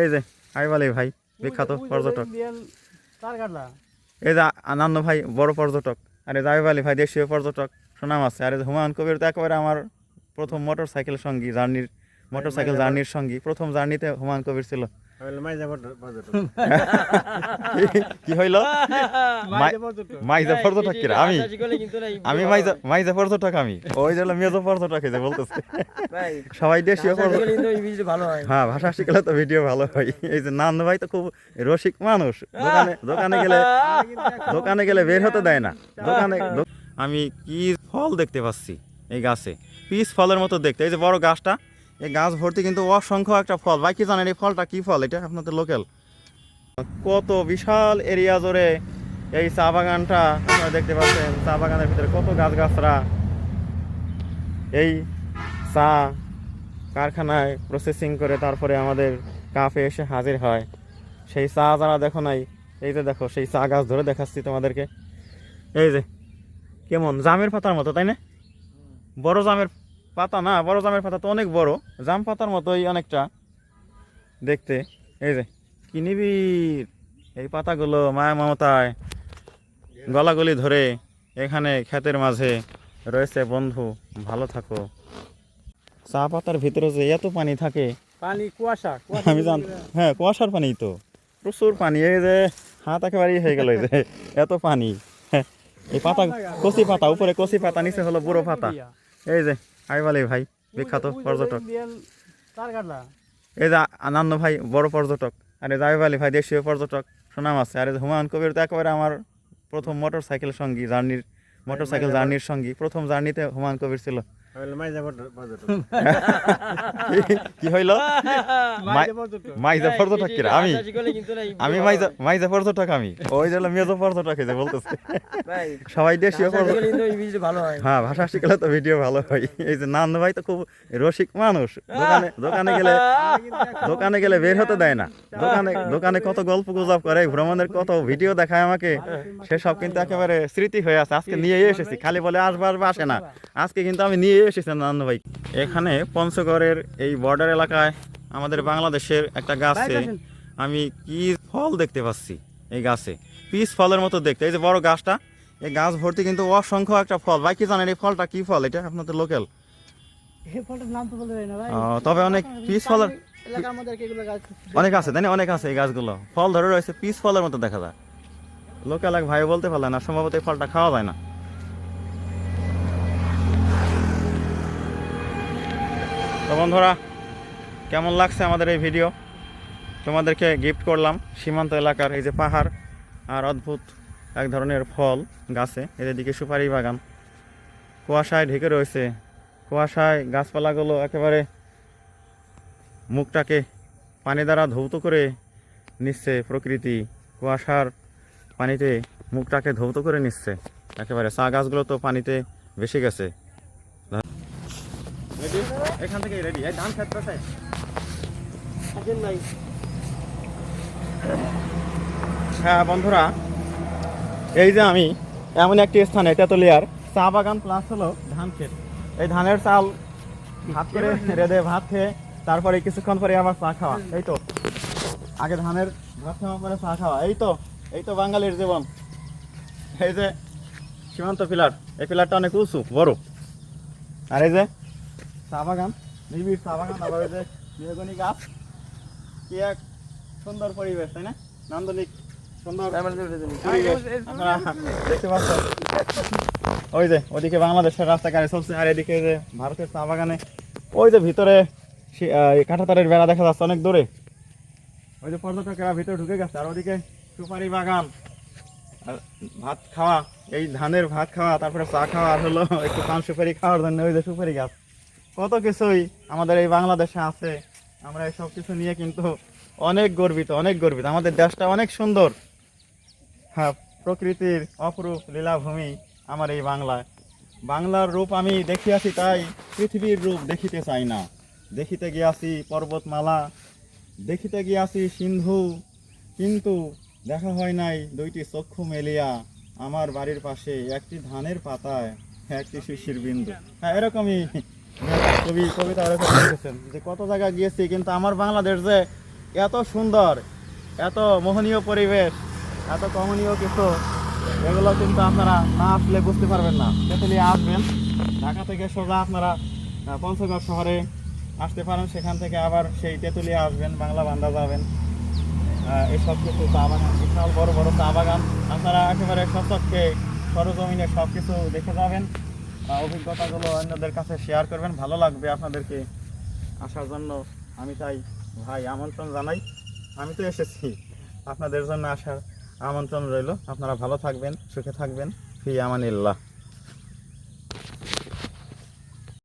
এই যে আইব আলী ভাই বিখ্যাত পর্যটক। এই যে আনন্দ ভাই বড় পর্যটক। আর এই যে আইব ভাই দেশীয় পর্যটক সুনাম আছে। আর হুমায়ুন কবির তো একেবারে আমার প্রথম মোটর সাইকেল সঙ্গী জার্নির মোটর সাইকেল জার্নির সঙ্গী। প্রথম জার্নিতে হুমায়ুন কবির ছিল। কি- কি হইল? মাইজা পর্যটক মাইজা কিরা? আমি আমি মাইজা মাইজা পর্যটক আমি। ওই যে মেজো পর্যটক যে বলতেছে। সবাই দেশীয় হয়। হ্যাঁ ভাষা শিখলে তো ভিডিও ভালো হয়। এই যে নান্দ ভাই তো খুব রসিক মানুষ। দোকানে দোকানে গেলে দোকানে গেলে বের হতে দেয় না। দোকানে আমি কি ফল দেখতে পাচ্ছি এই গাছে? পিস ফলের মতো দেখতে। এই যে বড় গাছটা এই গাছ ভর্তি কিন্তু অসংখ্য একটা ফল। ভাই, কি জানেন এই ফলটা? কি ফল এটা? আপনাদের লোকাল কত বিশাল এরিয়া জুড়ে এই চা বাগানটা। আপনারা দেখতে পাচ্ছেন, চা বাগানের ভিতরে কত গাছ গাছরা এই চা কারখানায় প্রসেসিং করে তারপরে আমাদের কাপে এসে হাজির হয়। সেই চা যারা দেখো নাই, এই যে দেখো, সেই চা গাছ ধরে দেখাচ্ছি তোমাদেরকে। এই যে, কেমন? জামের পাতার মতো, তাই না? বড় জামের পাতা না বড় জামের পাতা তো অনেক বড়। জাম পাতার মতোই অনেকটা দেখতে। এই যে কি নিবিড়। এই পাতাগুলো মায়া মমতায় গলাগলি ধরে এখানে ক্ষেতের মাঝে রয়েছে বন্ধু ভালো থাকো। চা পাতার ভিতরে যে এত পানি থাকে পানি কুয়াশা আমি জান হ্যাঁ কুয়াশার পানি তো। প্রচুর পানি এই যে হাত একেবারেই হয়ে গেল এই যে এত পানি। এই পাতা কচি পাতা উপরে কচি পাতা নিচে হলো বুড়ো পাতা। এই যে আইবালি ভাই বিখ্যাত পর্যটক। এই যে আনন্দ ভাই বড় পর্যটক। আর এই ভাই দেশীয় পর্যটক সুনাম আছে। আর হুমায়ুন কবির তো একেবারে আমার প্রথম মোটর সাইকেল সঙ্গী জার্নির মোটর সাইকেল জার্নির সঙ্গী। প্রথম জার্নিতে হুমায়ুন কবির ছিল। কি- কি হইল? মাইজা পর্যটক মাইজা কিরা? আমি আমি মাইজা মাইজা পর্যটক আমি ওই যে মেজো পর্যটক যে বলতেছে। সবাই দেশীয় পর্যটক হ্যাঁ। ভাষা শিখলে তো ভিডিও ভালো হয়। এই যে নান্দ ভাই তো খুব রসিক মানুষ। দোকানে দোকানে গেলে দোকানে গেলে বের হতে দেয় না। দোকানে দোকানে কত গল্প গুজব করে ভ্রমণের কত ভিডিও দেখায় আমাকে। সেসব কিন্তু একেবারে স্মৃতি হয়ে আছে। আজকে নিয়ে এসেছি। খালি বলে আসব আসব আসে না। আজকে কিন্তু আমি নিয়ে এসেছি নান্দ ভাই এখানে পঞ্চগড়ের এই বর্ডার এলাকায় আমাদের বাংলাদেশের একটা গাছে আমি কি ফল দেখতে পাচ্ছি এই গাছে? পিস ফলের মতো দেখতে। এই যে বড় গাছটা এই গাছ ভর্তি কিন্তু অসংখ্য একটা ফল। ভাই কি জানেন এই ফলটা কি ফল? এটা আপনাদের লোকাল তবে অনেক পিস ফলের অনেক আছে তাই না? অনেক আছে এই গাছগুলো। ফল ধরে রয়েছে পিস ফলের মতো দেখা যায়। লোকাল এক ভাই বলতে পারলেন না সম্ভবত এই ফলটা খাওয়া যায় না। তো বন্ধুরা, কেমন লাগছে আমাদের এই ভিডিও তোমাদেরকে গিফট করলাম সীমান্ত এলাকার এই যে পাহাড় আর অদ্ভুত এক ধরনের ফল গাছে এদের দিকে সুপারি বাগান। কুয়াশায় ঢেকে রয়েছে। কুয়াশায় গাছপালাগুলো একেবারে মুখটাকে পানি দ্বারা ধৌত করে নিচ্ছে প্রকৃতি। কুয়াশার পানিতে মুখটাকে ধৌত করে নিচ্ছে। একেবারে চা গাছগুলো তো পানিতে ভেসে গেছে। এখান থেকে রেডি এই ধান খেতে নাই হ্যাঁ বন্ধুরা এই যে আমি এমন একটি স্থানে তেতুলিয়ার চা বাগান প্লাস হলো ধান ক্ষেত। এই ধানের চাল ভাত করে রেঁধে ভাত খেয়ে তারপরে কিছুক্ষণ পরে আবার চা খাওয়া এই তো। আগে ধানের ভাত খাওয়া পরে চা খাওয়া এই তো এই তো বাঙালির জীবন। এই যে সীমান্ত পিলার এই পিলারটা অনেক উঁচু বড়। আর এই যে চা বাগান নিবিড় চা বাগান আবার যে বেগুনি গাছ। কি এক সুন্দর পরিবেশ তাই না? নান্দনিক সুন্দর দেখতে পাচ্ছেন? ওই যে ওদিকে বাংলাদেশের রাস্তা গাড়ি চলছে আর এদিকে যে ভারতের চা বাগানে ওই যে ভিতরে কাঁটাতারের বেড়া দেখা যাচ্ছে অনেক দূরে। ওই যে পর্যটকেরা ভিতরে ঢুকে গেছে আর ওদিকে সুপারি বাগান আর ভাত খাওয়া এই ধানের ভাত খাওয়া তারপরে চা খাওয়া আর হলো একটু পান সুপারি খাওয়ার জন্য ওই যে সুপারি গাছ। কত কিছুই আমাদের এই বাংলাদেশে আছে। আমরা এই সব কিছু নিয়ে কিন্তু অনেক গর্বিত অনেক গর্বিত। আমাদের দেশটা অনেক সুন্দর। হ্যাঁ প্রকৃতির অপরূপ লীলাভূমি আমার এই বাংলায় বাংলার রূপ আমি দেখিয়াছি তাই পৃথিবীর রূপ দেখিতে চাই না। দেখিতে গিয়াছি পর্বতমালা, দেখিতে গিয়াছি সিন্ধু, কিন্তু দেখা হয় নাই দুইটি চক্ষু মেলিয়া আমার বাড়ির পাশে একটি ধানের পাতায়, একটি শিশির বিন্দু। হ্যাঁ এরকমই কবি কবিতা লিখেছেন যে কত জায়গায় গিয়েছি কিন্তু আমার বাংলাদেশ যে এত সুন্দর এত মোহনীয় পরিবেশ এত কমনীয় কিছু এগুলো কিন্তু আপনারা না আসলে বুঝতে পারবেন না। তেঁতুলিয়া আসবেন ঢাকা থেকে সোজা আপনারা পঞ্চগড় শহরে আসতে পারেন। সেখান থেকে আবার সেই তেঁতুলিয়া আসবেন বাংলা বান্দা যাবেন। আহ, এই সব কিছু চা বাগান বিশাল বড় বড় চা বাগান। আপনারা একেবারে সচক্ষে সরজমিনে সব কিছু দেখে যাবেন। অভিজ্ঞতাগুলো অন্যদের কাছে শেয়ার করবেন, ভালো লাগবে আপনাদেরকে আসার জন্য। আমি তাই ভাই আমন্ত্রণ জানাই। আমি তো এসেছি। আপনাদের জন্য আসার আমন্ত্রণ রইল। আপনারা ভালো থাকবেন, সুখে থাকবেন। ফি আমানিল্লাহ।